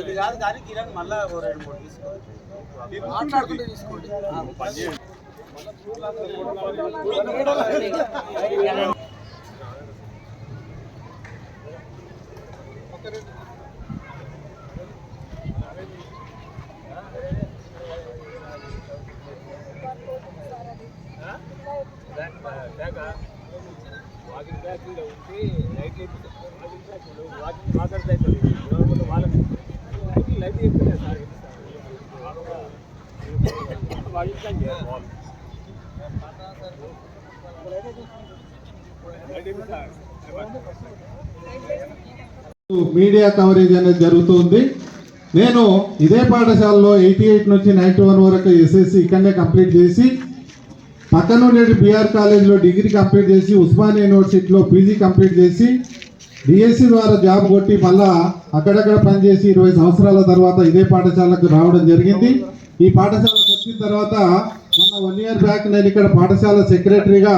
ఇది కాదు కానీ కిరణ్ మళ్ళా ఓ రెండు మూడు తీసుకో మాట్లాడుకుంటే తీసుకోండి వాకింగ్ బ్యాక్ ఉంటే లైట్ వాకింగ్ మాట్లాడితే వాళ్ళకి లైట్ చెప్పలేదు సార్ వాకింగ్ చేయాలి మీడియా కవరేజ్ అనేది జరుగుతుంది. నేను ఇదే పాఠశాలలో ఎయిటీ ఎయిట్ నుంచి నైన్టీ వన్ వరకు ఎస్ఎస్సి ఇక్కడనే కంప్లీట్ చేసి పక్కన నేడు బీఆర్ కాలేజ్లో డిగ్రీ కంప్లీట్ చేసి ఉస్మానియా యూనివర్సిటీలో పీజీ కంప్లీట్ చేసి డిఎస్సి ద్వారా జాబ్ కొట్టి మళ్ళా అక్కడక్కడ పనిచేసి ఇరవై సంవత్సరాల తర్వాత ఇదే పాఠశాలకు రావడం జరిగింది. ఈ పాఠశాలకు వచ్చిన తర్వాత మొన్న వన్ ఇయర్ బ్యాక్ నేను ఇక్కడ పాఠశాల సెక్రటరీగా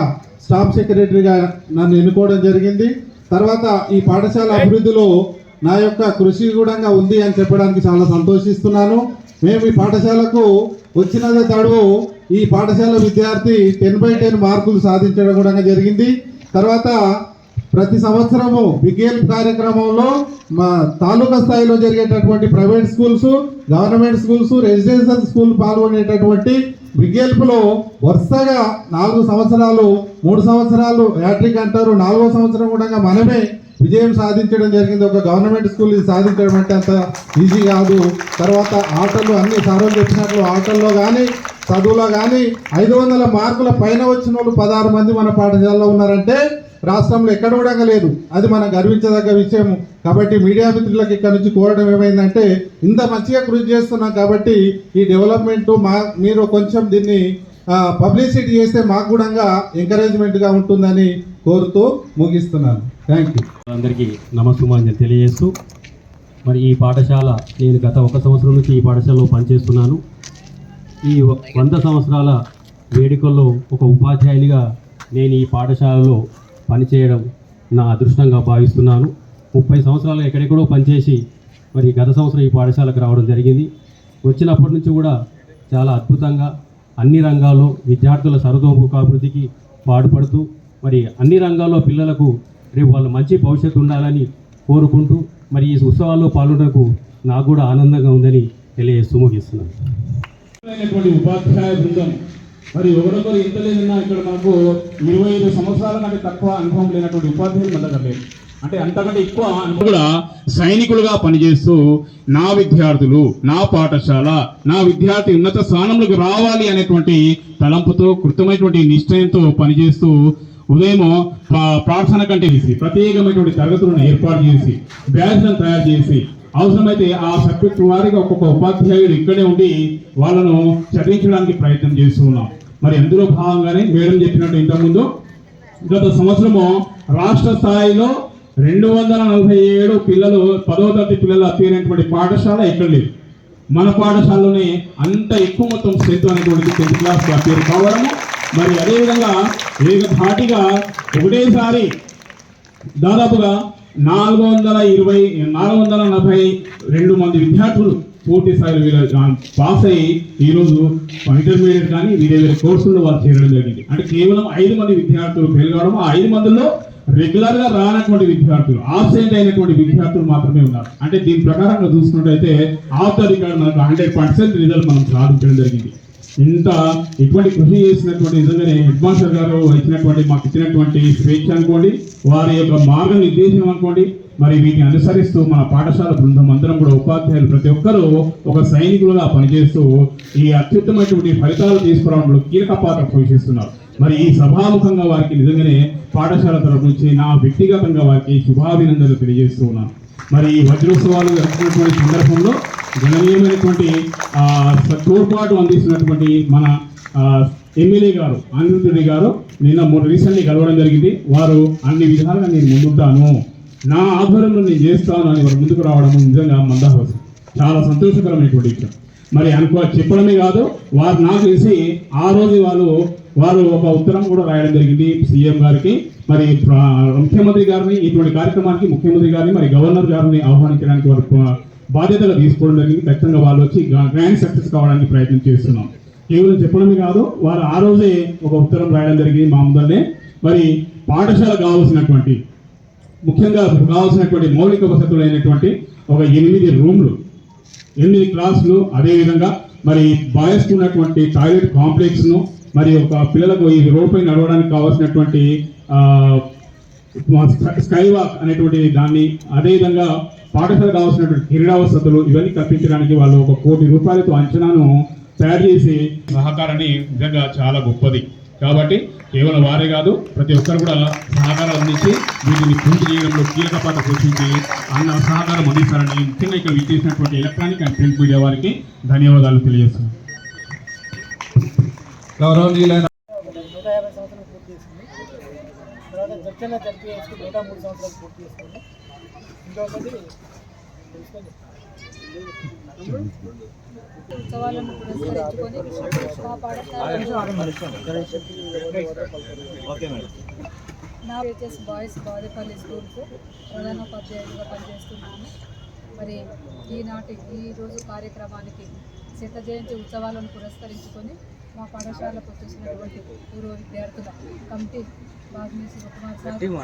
స్టాఫ్ సెక్రటరీగా నన్ను ఎన్నుకోవడం జరిగింది. తర్వాత ఈ పాఠశాల అభివృద్ధిలో నా యొక్క కృషి కూడా ఉంది అని చెప్పడానికి చాలా సంతోషిస్తున్నాను. మేము ఈ పాఠశాలకు వచ్చినదే తడువు ఈ పాఠశాల విద్యార్థి టెన్ బై టెన్ మార్కులు సాధించడం కూడా జరిగింది. తర్వాత ప్రతి సంవత్సరము బిగేల్ కార్యక్రమంలో మా తాలూకా స్థాయిలో జరిగేటటువంటి private schools government schools residential school పాల్గొనేటటువంటి బిగేల్పులో వరుసగా నాలుగు సంవత్సరాలు మూడు సంవత్సరాలు హ్యాట్రిక్ అంటారు. నాలుగో సంవత్సరం కూడా మనమే విజయం సాధించడం జరిగింది. ఒక గవర్నమెంట్ స్కూల్ ఇది సాధించడం అంటే అంత ఈజీ కాదు. తర్వాత ఆటలు అన్ని సార్లు చెప్పినట్లు ఆటల్లో కానీ చదువులో కానీ ఐదు వందల మార్కుల పైన వచ్చిన వాళ్ళు పదహారు మంది మన పాఠశాలలో ఉన్నారంటే రాష్ట్రంలో ఎక్కడ కూడా లేదు అది మనం గర్వించదగ్గ విషయం కాబట్టి మీడియా మిత్రులకు ఇక్కడ నుంచి కోరడం ఏమైందంటే ఇంత మంచిగా కృషి చేస్తున్నాం కాబట్టి ఈ డెవలప్మెంట్ మా మీరు కొంచెం దీన్ని పబ్లిసిటీ చేస్తే మాకు కూడా ఎంకరేజ్మెంట్గా ఉంటుందని కోరుతూ ముగిస్తున్నాను. థ్యాంక్ యూ అందరికీ నమస్కారం తెలియజేస్తూ మరి ఈ పాఠశాల నేను గత ఒక సంవత్సరం నుంచి ఈ పాఠశాలలో పనిచేస్తున్నాను. ఈ వంద సంవత్సరాల వేడుకల్లో ఒక ఉపాధ్యాయునిగా నేను ఈ పాఠశాలలో పనిచేయడం నా అదృష్టంగా భావిస్తున్నాను. ముప్పై సంవత్సరాలు ఎక్కడెక్కడో పనిచేసి మరి గత సంవత్సరం ఈ పాఠశాలకు రావడం జరిగింది. వచ్చినప్పటి నుంచి కూడా చాలా అద్భుతంగా అన్ని రంగాల్లో విద్యార్థుల సర్వతోముఖాభివృద్ధికి పాటుపడుతూ మరి అన్ని రంగాల్లో పిల్లలకు రేపు వాళ్ళు మంచి భవిష్యత్తు ఉండాలని కోరుకుంటూ మరి ఈ ఉత్సవాల్లో పాల్గొనకు నాకు కూడా ఆనందంగా ఉందని తెలియజేస్తూ ముగిస్తున్నాను. ఉపాధ్యాయ బృందం. మరి ఎవరొకరు ఇంత లేదన్నా ఇక్కడ మనకు ఇరవై ఐదు సంవత్సరాల కంటే తక్కువ అనుభవం లేనటువంటి ఉపాధ్యాయులు మన దగ్గర అంటే అంతకంటే ఎక్కువ కూడా సైనికులుగా పనిచేస్తూ నా విద్యార్థులు నా పాఠశాల నా విద్యార్థి ఉన్నత స్థానంలోకి రావాలి అనేటువంటి తలంపుతో కృతమైనటువంటి నిశ్చయంతో పనిచేస్తూ ఉదయం ప్రార్థన కంటే చేసి ప్రత్యేకమైనటువంటి తరగతులను ఏర్పాటు చేసి బ్యాచ్లను తయారు చేసి అవసరమైతే ఆ సబ్జెక్ట్ వారిగా ఒక్కొక్క ఉపాధ్యాయుడు ఇక్కడే ఉండి వాళ్ళను చదివించడానికి ప్రయత్నం చేస్తూ ఉన్నాం. మరి అందులో భాగంగానే మేడం చెప్పినట్టు ఇంతకుముందు గత సంవత్సరము రాష్ట్ర స్థాయిలో రెండు వందల నలభై ఏడు పిల్లలు పదవ తరగతి పిల్లలు అప్పయినటువంటి పాఠశాల ఎక్కడ లేదు. మన పాఠశాలలోనే అంత ఎక్కువ మొత్తం స్ట్రెంత్ అనేటువంటి టెన్త్ క్లాస్ అప్పేరు కావడము. మరి అదేవిధంగా ఏకధాటిగా ఒకటేసారి దాదాపుగా నాలుగు వందల ఇరవై నాలుగు వందల నలభై రెండు మంది విద్యార్థులు పూర్తి స్థాయిలో వీళ్ళు పాస్ అయ్యి ఈరోజు ఇంటర్మీడియట్ కానీ వేరే వేరే కోర్సుల్లో వాళ్ళు చేరడం జరిగింది. అంటే కేవలం ఐదు మంది విద్యార్థులు ఫెయిల్ కావడం ఆ ఐదు మందిలో రెగ్యులర్గా రానటువంటి విద్యార్థులు ఆబ్సెంట్ అయినటువంటి విద్యార్థులు మాత్రమే ఉన్నారు. అంటే దీని ప్రకారంగా చూసుకున్నట్టయితే ఆఫ్ ద రికార్డ్ మనకు హండ్రెడ్ పర్సెంట్ రిజల్ట్ మనం సాధించడం జరిగింది. ఇంత ఇటువంటి కృషి చేసినటువంటి నిజంగానే హెడ్ మాస్టర్ గారు ఇచ్చినటువంటి మాకు ఇచ్చినటువంటి స్వేచ్ఛ అనుకోండి వారి యొక్క మార్గ నిర్దేశం అనుకోండి మరి వీటిని అనుసరిస్తూ మన పాఠశాల బృందం అందరం కూడా ఉపాధ్యాయులు ప్రతి ఒక్కరూ ఒక సైనికులుగా పనిచేస్తూ ఈ అత్యుత్తమైనటువంటి ఫలితాలు తీసుకురావడంలో కీలక పాత్ర పోషిస్తున్నారు. మరి ఈ సభాముఖంగా వారికి నిజంగానే పాఠశాల తరఫు నుంచి నా వ్యక్తిగతంగా వారికి శుభాభినందనలు తెలియజేస్తూ ఉన్నాను. మరి ఈ వజ్రోత్సవాలు జరుపుకున్నటువంటి సందర్భంలో గణనీయమైనటువంటి తోడ్పాటు అందిస్తున్నటువంటి మన ఎమ్మెల్యే గారు అనిరుద్ధుడి గారు నిన్న మొన్న రీసెంట్లీ కలవడం జరిగింది. వారు అన్ని విధాలుగా నేను ముందుంటాను. నా ఆధ్వర్యంలో నేను చేస్తాను అని వారు ముందుకు రావడం నిజంగా మందహాసం. చాలా సంతోషకరమైనటువంటి విషయం. మరి అనుకో చెప్పడమే కాదు వారు నాకు తెలిసి ఆ రోజు వాళ్ళు వారు ఒక ఉత్తరం కూడా రాయడం జరిగింది సీఎం గారికి. మరి ముఖ్యమంత్రి గారిని ఇటువంటి కార్యక్రమానికి ముఖ్యమంత్రి గారిని మరి గవర్నర్ గారిని ఆహ్వానించడానికి వారు బాధ్యతలు తీసుకోవడం జరిగింది. ఖచ్చితంగా వాళ్ళు వచ్చి గ్రాండ్ సక్సెస్ కావడానికి ప్రయత్నం చేస్తున్నాం. కేవలం చెప్పడమే కాదు వారు ఆ రోజే ఒక ఉత్తరం రాయడం జరిగింది మా ముందరనే. మరి పాఠశాల కావాల్సినటువంటి ముఖ్యంగా కావాల్సినటువంటి మౌలిక వసతులు అయినటువంటి ఒక ఎనిమిది రూమ్లు ఎనిమిది క్లాసులు అదేవిధంగా మరి బాయ్స్కి ఉన్నటువంటి టాయిలెట్ కాంప్లెక్స్ను మరి ఒక పిల్లలకు ఈ రోడ్పై నడవడానికి కావాల్సినటువంటి స్కై- వాక్ అనేటువంటి దాన్ని అదేవిధంగా పాఠశాల కావాల్సినటువంటి క్రీడా వసతులు ఇవన్నీ కల్పించడానికి వాళ్ళు ఒక కోటి రూపాయలతో అంచనాను తయారు చేసి సహకారాన్ని నిజంగా చాలా గొప్పది. కాబట్టి కేవలం వారే కాదు ప్రతి ఒక్కరు కూడా సహకారం అందించి వీటిని పూర్తి చేయడంలో కీలక పాత్ర పోషించి అన్న సహకారం అందిస్తారని ముఖ్యంగా ఇక్కడ విచ్చేసినటువంటి ఎలక్ట్రానిక్ అండ్ ప్రింట్ మీడియా వారికి ధన్యవాదాలు తెలియజేస్తున్నాను. గౌరవనీయులైన నూట యాభై సంవత్సరాలు పూర్తి చేసుకుంది తర్వాత జడ్చన్న వేసుకుని నూట మూడు సంవత్సరాలు పూర్తి చేసుకుంది ఇంకొకటి తెలుసుకోండి. ఉత్సవాలను పురస్కరించుకొని మా పాఠశాల నా హెచ్ఎస్ బాయ్స్ బాదేపల్లి స్కూల్కు ప్రధానోపాధ్యాయులుగా పనిచేస్తున్నాను. మరి ఈనాటి ఈరోజు కార్యక్రమానికి శత జయంతి ఉత్సవాలను పురస్కరించుకొని మా పాఠశాలకు వచ్చేసినటువంటి పూర్వ విద్యార్థుల కమిటీ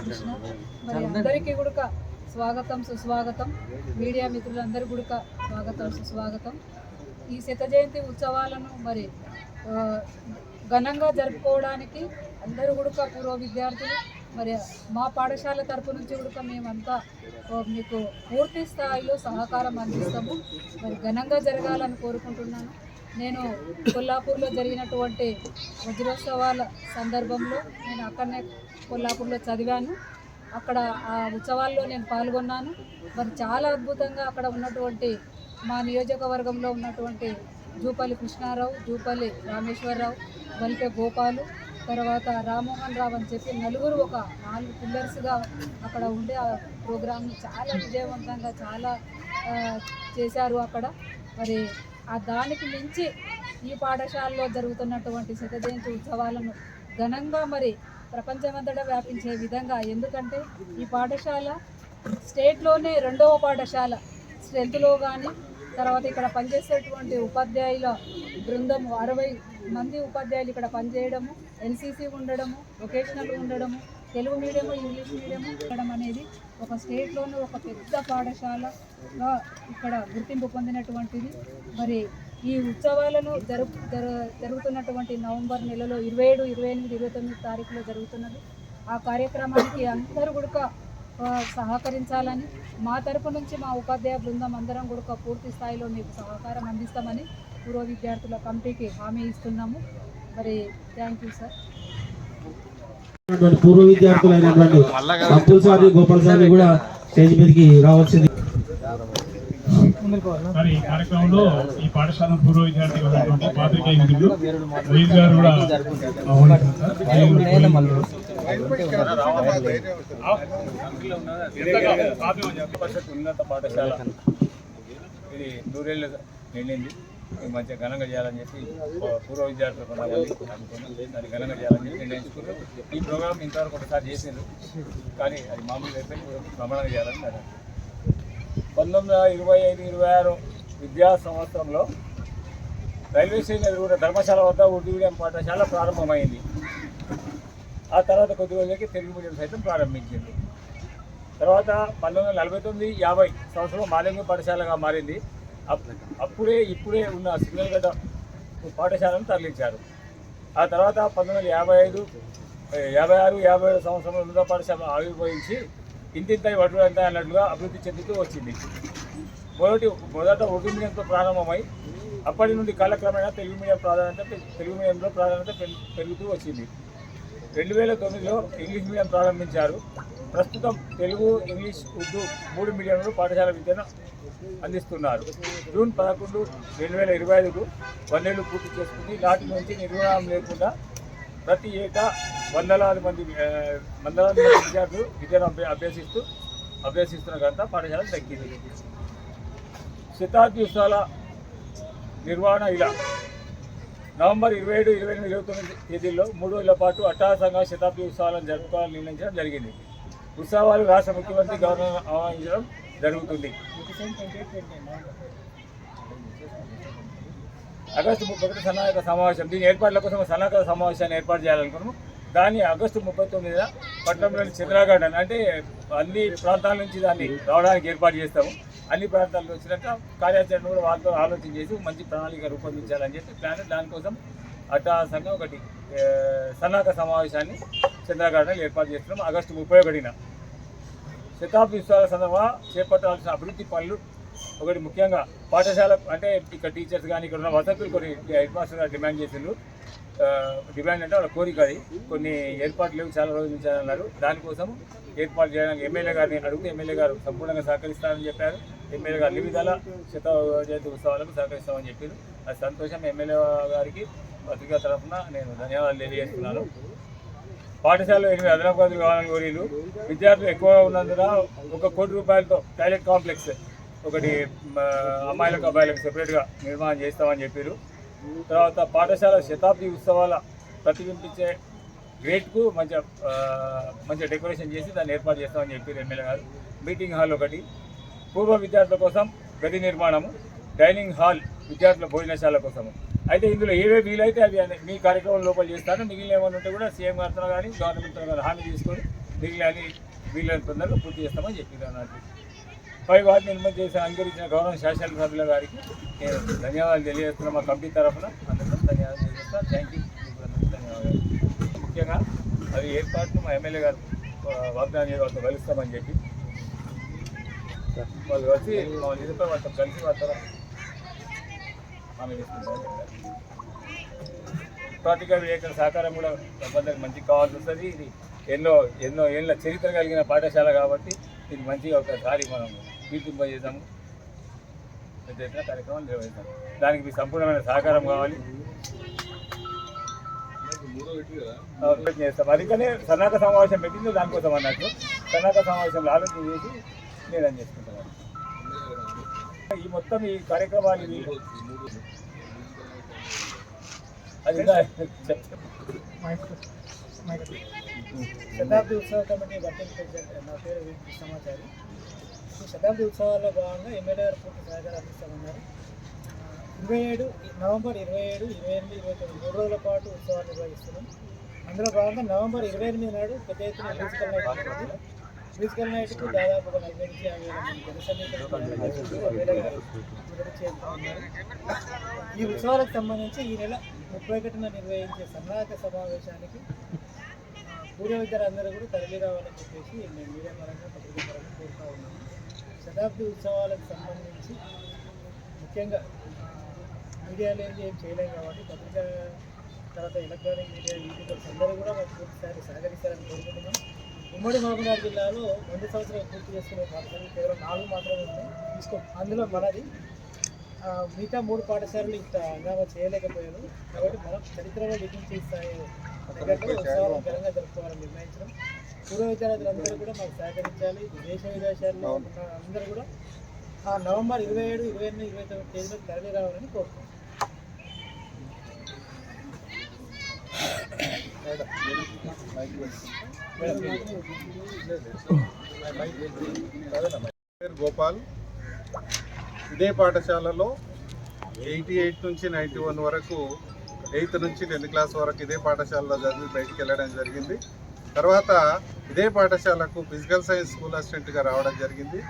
కృష్ణ మరి అందరికీ కూడా స్వాగతం సుస్వాగతం. మీడియా మిత్రులందరూ కూడా స్వాగతం సుస్వాగతం. ఈ శత జయంతి ఉత్సవాలను మరి ఘనంగా జరుపుకోవడానికి అందరూ కూడా పూర్వ విద్యార్థులు. మరి మా పాఠశాల తరపు నుంచి కూడా మేమంతా మీకు పూర్తి స్థాయిలో సహకారం అందిస్తాము. మరి ఘనంగా జరగాలని కోరుకుంటున్నాను. నేను కొల్లాపూర్లో జరిగినటువంటి వజ్రోత్సవాల సందర్భంలో నేను అక్కడనే కొల్లాపూర్లో చదివాను. అక్కడ ఆ ఉత్సవాల్లో నేను పాల్గొన్నాను. మరి చాలా అద్భుతంగా అక్కడ ఉన్నటువంటి మా నియోజకవర్గంలో ఉన్నటువంటి జూపల్లి కృష్ణారావు జూపల్లి రామేశ్వరరావు వలిపే గోపాలు తర్వాత రామ్మోహన్ రావు అని చెప్పి నలుగురు ఒక నాలుగు పిల్లర్స్గా అక్కడ ఉండే ఆ ప్రోగ్రామ్ని చాలా విజయవంతంగా చాలా చేశారు అక్కడ. మరి ఆ దానికి మించి ఈ పాఠశాలలో జరుగుతున్నటువంటి శత జయంతి ఉత్సవాలను ఘనంగా మరి ప్రపంచమంతటా వ్యాపించే విధంగా. ఎందుకంటే ఈ పాఠశాల స్టేట్లోనే రెండవ పాఠశాల స్ట్రెంత్లో కానీ తర్వాత ఇక్కడ పనిచేసేటువంటి ఉపాధ్యాయుల బృందం అరవై మంది ఉపాధ్యాయులు ఇక్కడ పనిచేయడము ఎన్సీసీ ఉండడము వొకేషనల్ ఉండడము తెలుగు మీడియము ఇంగ్లీష్ మీడియము ఉండడం అనేది ఒక స్టేట్లోనే ఒక పెద్ద పాఠశాలగా ఇక్కడ గుర్తింపు పొందినటువంటిది. మరి ఈ ఉత్సవాలను జరు జరు- జరుగుతున్నటువంటి నవంబర్ నెలలో ఇరవై ఏడు ఇరవై ఎనిమిది ఇరవై తొమ్మిది తారీఖులో జరుగుతున్నది. ఆ కార్యక్రమానికి అందరూ కూడా సహకరించాలని మా తరపు నుంచి మా ఉపాధ్యాయ బృందం అందరం కూడా పూర్తి స్థాయిలో మీకు సహకారం అందిస్తామని పూర్వ విద్యార్థుల కమిటీకి హామీ ఇస్తున్నాము. మరి థ్యాంక్ యూ సార్. ఉన్నటువంటి పూర్వ విద్యార్థులైనటువంటి అబ్దుల్ సారి గోపాల్ సారి కూడా స్టేజ్ మీదకి రావాల్సింది. మరి ఈ కార్యక్రమంలో ఈ పాఠశాల పూర్వ విద్యార్థిగా ఉన్నటువంటి పాత్రికేయ మిత్రులు వైద్య గారు కూడా ఉన్నత పాఠశాల. ఇది నూరేళ్ళు నిండింది ఇది మంచిగా ఘనంగా చేయాలని చెప్పి పూర్వ విద్యార్థులు కొంతమంది అనుకున్నాం దాన్ని ఘనంగా చేయాలని చెప్పి నిర్ణయించుకున్నాం ఈ ప్రోగ్రామ్ ఇంతవరకు ఒకసారి చేసిండ్రు. కానీ అది మామూలుగా అయిపోయి ప్రమాణంగా చేయాలని పంతొమ్మిది వందల ఇరవై ఐదు ఇరవై ఆరు విద్యా సంవత్సరంలో రైల్వే స్టేషన్ ఎదురుకున్న ధర్మశాల వద్ద ఉర్దూ మీడియం పాఠశాల ప్రారంభమైంది. ఆ తర్వాత కొద్ది రోజులకి తెలుగు మీడియం సైతం ప్రారంభించింది. తర్వాత పంతొమ్మిది వందల నలభై తొమ్మిది యాభై సంవత్సరంలో మాలింగ పాఠశాలగా మారింది. అప్పుడే ఇప్పుడే ఉన్న సింగల్గడ్డ పాఠశాలను తరలించారు. ఆ తర్వాత పంతొమ్మిది వందల యాభై ఐదు యాభై ఆరు యాభై ఏడు సంవత్సరంలో ఉన్నత పాఠశాల ఆవిర్భవించి ఇంతింతై వడ్రంత అన్నట్లుగా అభివృద్ధి చెందుతూ వచ్చింది. మొదటి మొదట ఉర్దూ మీడియంతో ప్రారంభమై అప్పటి నుండి కాలక్రమేణా తెలుగు మీడియం ప్రాధాన్యత తెలుగు మీడియంలో ప్రాధాన్యత పెరుగుతూ వచ్చింది. రెండు వేల తొమ్మిదిలో ఇంగ్లీష్ మీడియం ప్రారంభించారు. ప్రస్తుతం తెలుగు ఇంగ్లీష్ ఉర్దూ మూడు మీడియంలో పాఠశాల విద్యను అందిస్తున్నారు. జూన్ పదకొండు రెండు వేల ఇరవై ఐదుకు పన్నెండు పూర్తి చేసుకుని నాటి నుంచి నిర్వహణ లేకుండా ప్రతి ఏటా వందలాది మంది వందలాది మంది విద్యార్థులు విద్యను అభ్యసిస్తూ అభ్యసిస్తున్న కనుక పాఠశాల తగ్గింది శతాబ్ది ఉత్సవాల నిర్వహణ ఇలా. నవంబర్ ఇరవై ఏడు ఇరవై ఎనిమిది ఇరవై తొమ్మిది తేదీల్లో మూడు రోజుల పాటు అట్టహాసంగా శతాబ్ది ఉత్సవాలను జరుపుకోవాలని నిర్ణయించడం జరిగింది. ఉత్సవాలు రాష్ట్ర ముఖ్యమంత్రి గవర్నర్ ఆహ్వానించడం జరుగుతుంది. ఆగస్టు ముప్పై ఒకటి సన్నాహక సమావేశం. దీని ఏర్పాట్ల కోసం సన్నాహక సమావేశాన్ని ఏర్పాటు చేయాలనుకున్నాము. దాన్ని ఆగస్టు ముప్పై తొమ్మిదిన పట్టణంలోని చంద్రగఢ్ అని అంటే అన్ని ప్రాంతాల నుంచి దాన్ని రావడానికి ఏర్పాటు చేస్తాము. అన్ని ప్రాంతాలకు వచ్చినాక కార్యాచరణ కూడా వాళ్ళతో ఆలోచన చేసి మంచి ప్రణాళిక రూపొందించాలని చెప్పి ప్లాన్ దానికోసం అట్టహాసంగా ఒకటి సన్నాహక సమావేశాన్ని చంద్రగార్డెన్ ఏర్పాటు చేస్తున్నాం. ఆగస్టు ముప్పై ఒకటిన. శతాబ్ది ఉత్సవాల సందర్భంగా చేపట్టాల్సిన అభివృద్ధి పనులు ఒకటి ముఖ్యంగా పాఠశాల అంటే ఇక్కడ టీచర్స్ కానీ ఇక్కడ ఉన్న వసతులు కొన్ని హెడ్ మాస్టర్ డిమాండ్ చేసిండ్రు. డిమాండ్ అంటే వాళ్ళ కోరిక అది. కొన్ని ఏర్పాట్లు లేవు చాలా రోజుల నుంచి అన్నారు. దానికోసం ఏర్పాటు చేయడానికి ఎమ్మెల్యే గారిని అడుగుతూ ఎమ్మెల్యే గారు సంపూర్ణంగా సహకరిస్తారని చెప్పారు. ఎమ్మెల్యే గారు అన్ని విధాల శత జయంతి ఉత్సవాలకు సహకరిస్తామని చెప్పారు. అది సంతోషం. ఎమ్మెల్యే గారికి పత్రికా తరఫున నేను ధన్యవాదాలు తెలియజేస్తున్నాను. పాఠశాలలో ఎనిమిది అదనపు గదులు కావాలని కోరిలు విద్యార్థులు ఎక్కువగా ఉన్నందున ఒక కోటి రూపాయలతో టాయిలెట్ కాంప్లెక్స్ ఒకటి అమ్మాయిలకు అబ్బాయిలకు సెపరేట్గా నిర్మాణం చేస్తామని చెప్పారు. తర్వాత పాఠశాల శతాబ్ది ఉత్సవాల ప్రతిబింబించే గేట్కు మంచిగా మంచి మంచిగా డెకరేషన్ చేసి దాన్ని ఏర్పాటు చేస్తామని చెప్పారు ఎమ్మెల్యే గారు. మీటింగ్ హాల్ ఒకటి. పూర్వ విద్యార్థుల కోసం గది నిర్మాణము డైనింగ్ హాల్ విద్యార్థుల భోజనశాల కోసము. అయితే ఇందులో ఏవే వీలైతే అవి మీ కార్యక్రమం లోపల చేస్తాను. మిగిలిన ఏమైనా ఉంటే కూడా సీఎం గారితో కానీ గవర్నమెంట్ కానీ హామీ తీసుకొని మిగిలిన వీలైన తొందరగా పూర్తి చేస్తామని చెప్పారు అన్నట్టు పై వాటిని నిర్మాణం చేసి అంగీకరించిన గౌరవ శాసనసభ్యుల గారికి నేను ధన్యవాదాలు తెలియజేస్తున్నాను మా కంపెనీ తరఫున. అందరికీ ధన్యవాదాలు తెలియజేస్తాను థ్యాంక్ యూ. ధన్యవాదాలు. ముఖ్యంగా అది ఏర్పాట్లు మా ఎమ్మెల్యే గారు వాగ్దానం వాళ్ళతో కలుస్తామని చెప్పి. వాళ్ళు వచ్చి మా నిరుపై వాళ్ళతో కలిసి వాళ్ళ హామీ తీసుకుంటామని చెప్పారు సహకారం కూడా తప్పనిసరి మంచిగా కావాల్సి వస్తుంది. ఇది ఎన్నో ఎన్నో ఏళ్ళ చరిత్ర కలిగిన పాఠశాల కాబట్టి ఇది మంచిగా ఒకసారి మనం కీర్తింపజేద్దాము పెద్ద ఎత్తున కార్యక్రమాలు నిర్వహిస్తాం దానికి మీ సంపూర్ణమైన సహకారం కావాలి. చేస్తాం. అందుకనే సన్నాహక సమావేశం పెట్టింది దానికోసం అన్నట్టు. సన్నాహక సమావేశంలో ఆలోచన చేసి నేను చేసుకుంటాను ఈ మొత్తం ఈ కార్యక్రమాలు అది శతాబ్ది ఉత్సవ కమిటీ వర్కింగ్ ప్రెసిడెంట్ నా పేరు వి. కృష్ణమాచారి ఈ శతాబ్ది ఉత్సవాల్లో భాగంగా ఎమ్మెల్యే గారు పూర్తి సహకారం అందిస్తామన్నారు. ఇరవై ఏడు నవంబర్ ఇరవై ఏడు ఇరవై ఎనిమిది ఇరవై తొమ్మిది మూడు రోజుల పాటు ఉత్సవాలు నిర్వహిస్తున్నాం. అందులో భాగంగా నవంబర్ ఇరవై ఎనిమిది నాడు పెద్ద ఎత్తున మ్యూజికల్ నైట్కు దాదాపు ఒక నలభై నుంచి యాభై ఉన్నారు ఈ ఉత్సవాలకు సంబంధించి ఈ నెల ముప్పై ఒకటిన నిర్వహించే సన్నాహక సమావేశానికి పూర్వ కూడా తరలి రావాలని చెప్పేసి మేము మీడియా పరంగా పత్రికా పరంగా కోరుతా ఉన్నాము. శతాబ్ది ఉత్సవాలకు సంబంధించి ముఖ్యంగా మీడియా లేని ఏం చేయలేం కాబట్టి పత్రికా తర్వాత ఎలక్ట్రానిక్ మీడియా యూట్యూబర్స్ అందరూ కూడా మాకు పూర్తిసారి సహకరిస్తారని కోరుకుంటున్నాం. ఉమ్మడి మహబూబ్నగర్ జిల్లాలో రెండు సంవత్సరాలు పూర్తి చేసుకునే పాఠశాలలు కేవలం నాలుగు మాత్రమే ఉన్నాయి తీసుకో. అందులో మనది మిగతా మూడు పాఠశాలలు ఇంత హంగామా చేయలేకపోయారు. కాబట్టి మనం చరిత్రలో లిఖించే స్థాయి ఉత్సవాలు ఘనంగా జరుపుకోవాలని నిర్ణయించడం. పూర్వ విద్యార్థులందరూ కూడా మాకు సహకరించాలి. దేశ విదేశాల్లో ఉన్న అందరూ కూడా ఆ నవంబర్ ఇరవై ఏడు ఇరవై ఎనిమిది ఇరవై తొమ్మిది తేదీలో తరలి రావాలని కోరుతున్నాం పేరు గోపాల్. ఇదే పాఠశాలలో ఎయిటీ ఎయిట్ నుంచి నైంటీ వన్ వరకు ఎయిత్ నుంచి టెన్త్ క్లాస్ వరకు ఇదే పాఠశాలలో చదివి బయటికి వెళ్ళడం జరిగింది. తర్వాత ఇదే పాఠశాలకు ఫిజికల్ సైన్స్ స్కూల్ అసిస్టెంట్గా రావడం జరిగింది.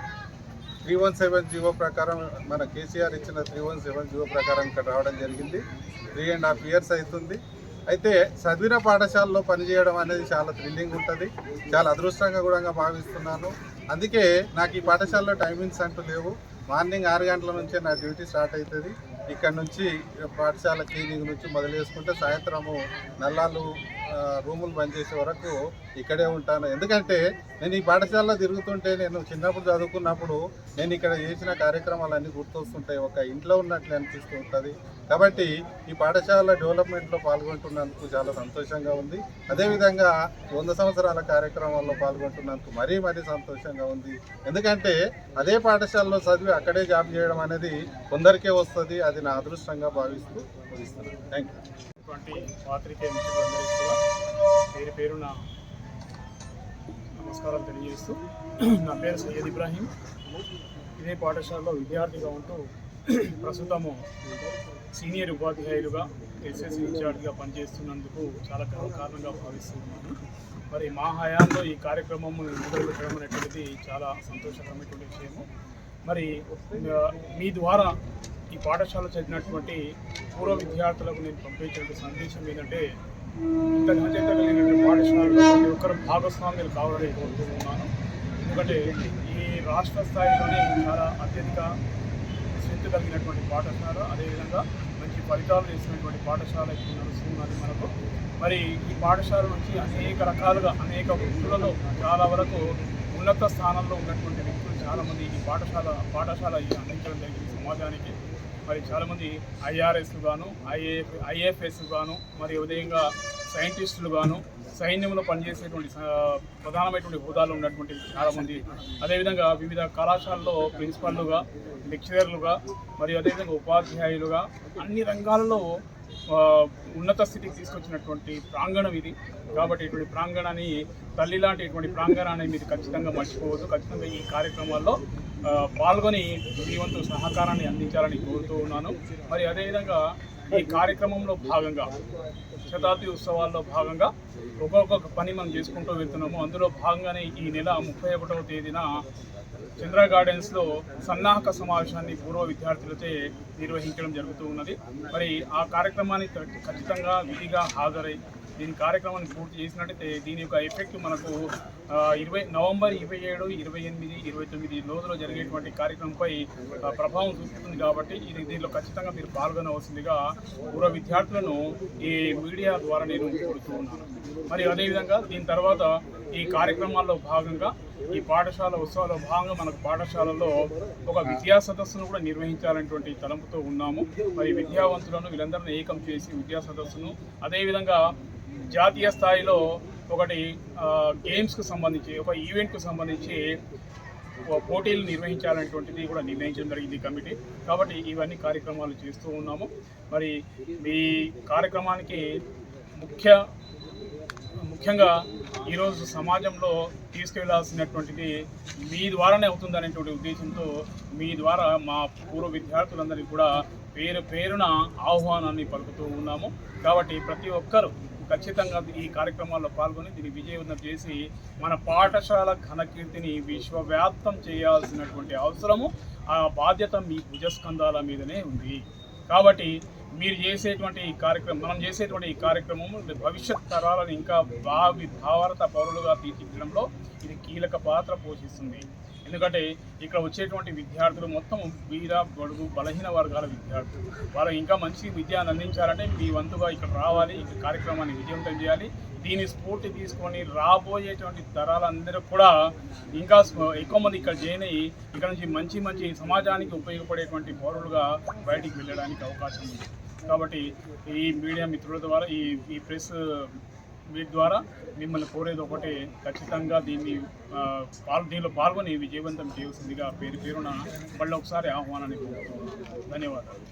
త్రీ వన్ సెవెన్ జీవో ప్రకారం మన కేసీఆర్ ఇచ్చిన త్రీ వన్ సెవెన్ జీవో ప్రకారం ఇక్కడ రావడం జరిగింది. త్రీ అండ్ హాఫ్ ఇయర్స్ అవుతుంది. అయితే చదివిన పాఠశాలలో పనిచేయడం అనేది చాలా థ్రిల్లింగ్ ఉంటుంది. చాలా అదృష్టంగా కూడా భావిస్తున్నాను. అందుకే నాకు ఈ పాఠశాలలో టైమింగ్స్ అంటూ లేవు. మార్నింగ్ ఆరు గంటల నుంచే నా డ్యూటీ స్టార్ట్ అవుతుంది ఇక్కడ నుంచి పాఠశాల క్లీనింగ్ నుంచి మొదలు వేసుకుంటే సాయంత్రము నల్లాలు రూములు బంద్ చేసే వరకు ఇక్కడే ఉంటాను. ఎందుకంటే నేను ఈ పాఠశాలలో తిరుగుతుంటే నేను చిన్నప్పుడు చదువుకున్నప్పుడు నేను ఇక్కడ చేసిన కార్యక్రమాలన్నీ గుర్తొస్తుంటాయి. ఒక ఇంట్లో ఉన్నట్లు అనిపిస్తూ ఉంటుంది. కాబట్టి ఈ పాఠశాల డెవలప్మెంట్లో పాల్గొంటున్నందుకు చాలా సంతోషంగా ఉంది. అదేవిధంగా వంద సంవత్సరాల కార్యక్రమాల్లో పాల్గొంటున్నందుకు మరీ మరీ సంతోషంగా ఉంది. ఎందుకంటే అదే పాఠశాలలో చదివి అక్కడే జాబ్ చేయడం అనేది కొందరికే వస్తుంది. అది నా అదృష్టంగా భావిస్తూ ముగిస్తున్నాను. థ్యాంక్ యూ ఉన్నటువంటి పాత్రికేయ మిత్రులందరికీ కూడా పేరు పేరున నమస్కారాలు తెలియజేస్తూ నా పేరు సయ్యద్ ఇబ్రాహీం. ఇదే పాఠశాలలో విద్యార్థిగా ఉంటూ ప్రస్తుతము సీనియర్ ఉపాధ్యాయులుగా ఎస్ఎస్సి ఇన్ఛార్జ్గా పనిచేస్తున్నందుకు చాలా గర్వకారణంగా భావిస్తున్నాను. మరి మా హయాంలో ఈ కార్యక్రమం మొదలుపెట్టడం అనేటువంటిది చాలా సంతోషకరమైనటువంటి విషయము. మరి మీ ద్వారా ఈ పాఠశాల చదివినటువంటి పూర్వ విద్యార్థులకు నేను పంపించిన సందేశం ఏంటంటే ఇంత ఘనత కలిగినటువంటి పాఠశాలలో ప్రతి ఒక్కరు భాగస్వామ్యులు కావాలని కోరుకుంటున్నాను. ఎందుకంటే ఈ రాష్ట్ర స్థాయిలోనే చాలా అత్యధిక శక్తి కలిగినటువంటి పాఠశాల అదేవిధంగా మంచి ఫలితాలు చేసినటువంటి పాఠశాల ఇప్పుడు నడుస్తున్నది మనకు. మరి ఈ పాఠశాల నుంచి అనేక రకాలుగా అనేక వృత్తులలో చాలా వరకు ఉన్నత స్థానంలో ఉన్నటువంటి వ్యక్తులు చాలామంది ఈ పాఠశాల పాఠశాల ఈ అందించడం జరిగింది సమాజానికి. మరి చాలామంది ఐఆర్ఎస్లు గాను ఐఏఎఫ్ ఐఏఎఫ్ఎస్ గాను మరి ఉదయంగా సైంటిస్టులు గాను సైన్యంలో పనిచేసేటువంటి ప్రధానమైనటువంటి హోదాలు ఉన్నటువంటి చాలామంది. అదేవిధంగా వివిధ కళాశాలలో ప్రిన్సిపల్లుగా లెక్చరర్లుగా మరియు అదేవిధంగా ఉపాధ్యాయులుగా అన్ని రంగాలలో ఉన్నత స్థితికి తీసుకొచ్చినటువంటి ప్రాంగణం ఇది. కాబట్టి ఇటువంటి ప్రాంగణాన్ని తల్లి లాంటి ఇటువంటి ప్రాంగణాన్ని మీరు ఖచ్చితంగా మర్చిపోవద్దు. ఖచ్చితంగా ఈ కార్యక్రమాల్లో పాల్గొని మీ వంతు సహకారాన్ని అందించాలని కోరుతూ ఉన్నాను. మరి అదేవిధంగా ఈ కార్యక్రమంలో భాగంగా శతాబ్ది ఉత్సవాల్లో భాగంగా ఒక్కొక్క పని మనం చేసుకుంటూ వెళ్తున్నాము. అందులో భాగంగానే ఈ నెల ముప్పై ఒకటవ తేదీన చంద్ర గార్డెన్స్లో సన్నాహక సమావేశాన్ని పూర్వ విద్యార్థులచే నిర్వహించడం జరుగుతూ ఉన్నది. మరి ఆ కార్యక్రమాన్ని ఖచ్చితంగా విధిగా హాజరై దీని కార్యక్రమాన్ని పూర్తి చేసినట్టయితే దీని యొక్క ఎఫెక్ట్ మనకు ఇరవై నవంబర్ ఇరవై ఏడు ఇరవై ఎనిమిది ఇరవై తొమ్మిది రోజుల్లో జరిగేటువంటి కార్యక్రమంపై ప్రభావం చూపుతుంది కాబట్టి ఇది దీనిలో ఖచ్చితంగా మీరు పాల్గొనవలసిందిగా పూర్వ విద్యార్థులను ఈ మీడియా ద్వారా నేను కోరుతూ ఉన్నాను. మరి అదేవిధంగా దీని తర్వాత ఈ కార్యక్రమాల్లో భాగంగా ఈ పాఠశాల ఉత్సవాల్లో భాగంగా మనకు పాఠశాలలో ఒక విద్యా సదస్సును కూడా నిర్వహించాలనేటువంటి తలంపుతో ఉన్నాము. మరి విద్యావంతులను వీళ్ళందరినీ ఏకం చేసి విద్యా సదస్సును అదేవిధంగా జాతీయ స్థాయిలో ఒకటి గేమ్స్కు సంబంధించి ఒక ఈవెంట్కు సంబంధించి పోటీలు నిర్వహించాలనేటువంటిది కూడా నిర్ణయించడం జరిగింది కమిటీ. కాబట్టి ఇవన్నీ కార్యక్రమాలు చేస్తూ ఉన్నాము. మరి ఈ కార్యక్రమానికి ముఖ్య ముఖ్యంగా ఈరోజు సమాజంలో తీసుకెళ్ళాల్సినటువంటిది మీ ద్వారానే అవుతుందనేటువంటి ఉద్దేశంతో మీ ద్వారా మా పూర్వ విద్యార్థులందరికీ కూడా పేరు పేరున ఆహ్వానాన్ని పలుకుతూ ఉన్నాము. కాబట్టి ప్రతి ఒక్కరూ ఖచ్చితంగా ఈ కార్యక్రమాల్లో పాల్గొని దీన్ని విజయవంతం చేసి మన పాఠశాల ఘనకీర్తిని విశ్వవ్యాప్తం చేయాల్సినటువంటి అవసరము ఆ బాధ్యత మీ భుజస్కంధాల మీదనే ఉంది. కాబట్టి మీరు చేసేటువంటి ఈ కార్యక్రమం మనం చేసేటువంటి ఈ కార్యక్రమం భవిష్యత్ తరాలను ఇంకా భావి భారత పౌరులుగా తీర్చిదిద్దడంలో ఇది కీలక పాత్ర పోషిస్తుంది. ఎందుకంటే ఇక్కడ వచ్చేటువంటి విద్యార్థులు మొత్తం వీర బడుగు బలహీన వర్గాల విద్యార్థులు. వాళ్ళు ఇంకా మంచి విద్యను అందించాలంటే మీ వంతుగా ఇక్కడ రావాలి ఈ కార్యక్రమాన్ని విజయవంతం చేయాలి. దీని స్ఫూర్తి తీసుకొని రాబోయేటువంటి తరాలందరూ కూడా ఇంకా ఎక్కువ మంది ఇక్కడ జాయిన్ అయ్యి ఇక్కడ నుంచి మంచి మంచి సమాజానికి ఉపయోగపడేటువంటి పౌరులుగా బయటికి వెళ్ళడానికి అవకాశం ఉంది. కాబట్టి ఈ మీడియా మిత్రుల ద్వారా ఈ ఈ ప్రెస్ వీటి ద్వారా మిమ్మల్ని కోరేది ఒకటే ఖచ్చితంగా దీన్ని పాల్ దీనిలో పాల్గొని విజయవంతం చేయవలసిందిగా పేరు పేరున మళ్ళీ ఒకసారి ఆహ్వానాన్ని ధన్యవాదాలు.